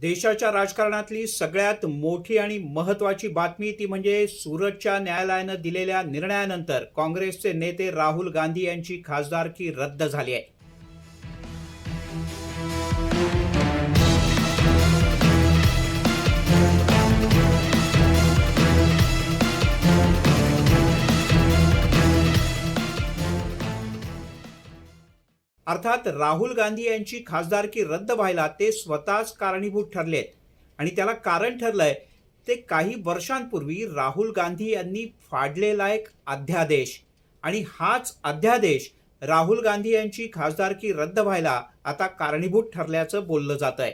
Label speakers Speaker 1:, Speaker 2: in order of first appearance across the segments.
Speaker 1: देशाच्या राजकारणातली सगळ्यात मोठी आणि महत्वाची बातमी ती म्हणजे सुरतच्या न्यायालयानं दिलेल्या निर्णयानंतर काँग्रेसचे नेते राहुल गांधी यांची खासदारकी रद्द झाली आहे. अर्थात राहुल गांधी यांची खासदारकी रद्द व्हायला ते स्वतःच कारणीभूत ठरलेत. आणि त्याला कारण ठरलंय ते काही वर्षांपूर्वी राहुल गांधी यांनी फाडलेला एक अध्यादेश. आणि हाच अध्यादेश राहुल गांधी यांची खासदारकी रद्द व्हायला आता कारणीभूत ठरल्याचं बोललं जात आहे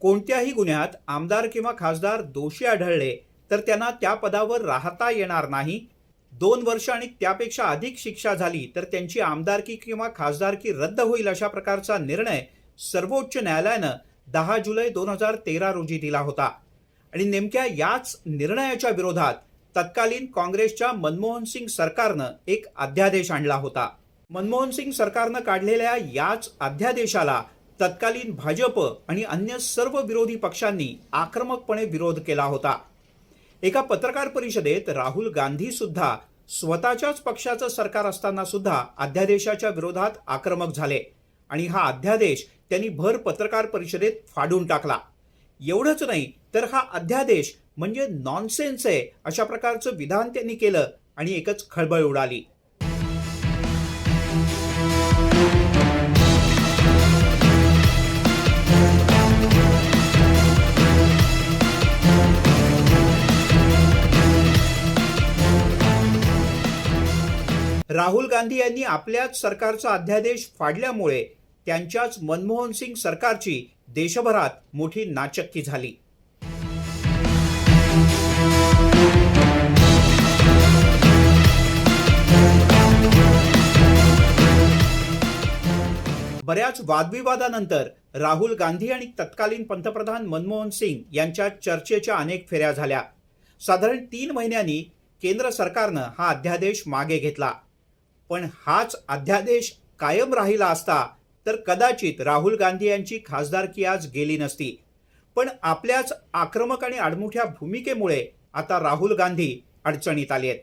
Speaker 1: कोणत्याही गुन्ह्यात आमदार किंवा खासदार दोषी आढळले तर त्यांना त्या पदावर राहता येणार नाही. दोन वर्ष आणि त्यापेक्षा अधिक शिक्षा झाली तर त्यांची आमदारकी किंवा खासदारकी रद्द होईल अशा प्रकारचा निर्णय सर्वोच्च न्यायालयानं दहा जुलै दोन हजार तेरा रोजी दिला होता. आणि नेमक्या याच निर्णयाच्या विरोधात तत्कालीन काँग्रेसच्या मनमोहन सिंग सरकारनं एक अध्यादेश आणला होता. मनमोहन सिंग सरकारनं काढलेल्या याच अध्यादेशाला तत्कालीन भाजप आणि अन्य सर्व विरोधी पक्षांनी आक्रमकपणे विरोध केला होता. एका पत्रकार परिषदेत राहुल गांधी सुद्धा स्वतःच्याच पक्षाचं सरकार असताना सुद्धा अध्यादेशाच्या विरोधात आक्रमक झाले आणि हा अध्यादेश त्यांनी भर पत्रकार परिषदेत फाडून टाकला. एवढंच नाही तर हा अध्यादेश म्हणजे नॉनसेन्स आहे अशा प्रकारचं विधान त्यांनी केलं आणि एकच खळबळ उडाली. राहुल गांधी यांनी आपल्याच सरकारचा अध्यादेश फाडल्यामुळे त्यांच्याच मनमोहन सिंग सरकारची देशभरात मोठी नाचक्की झाली. बऱ्याच वादविवादानंतर राहुल गांधी आणि तत्कालीन पंतप्रधान मनमोहन सिंग यांच्या चर्चेच्या अनेक फेऱ्या झाल्या. साधारण तीन महिन्यांनी केंद्र सरकारनं हा अध्यादेश मागे घेतला. पण हाच अध्यादेश कायम राहिला असता तर कदाचित राहुल गांधी यांची खासदारकी आज गेली नसती. पण आपल्याच आक्रमक आणि आडमुठ्या भूमिकेमुळे आता राहुल गांधी अडचणीत आले आहेत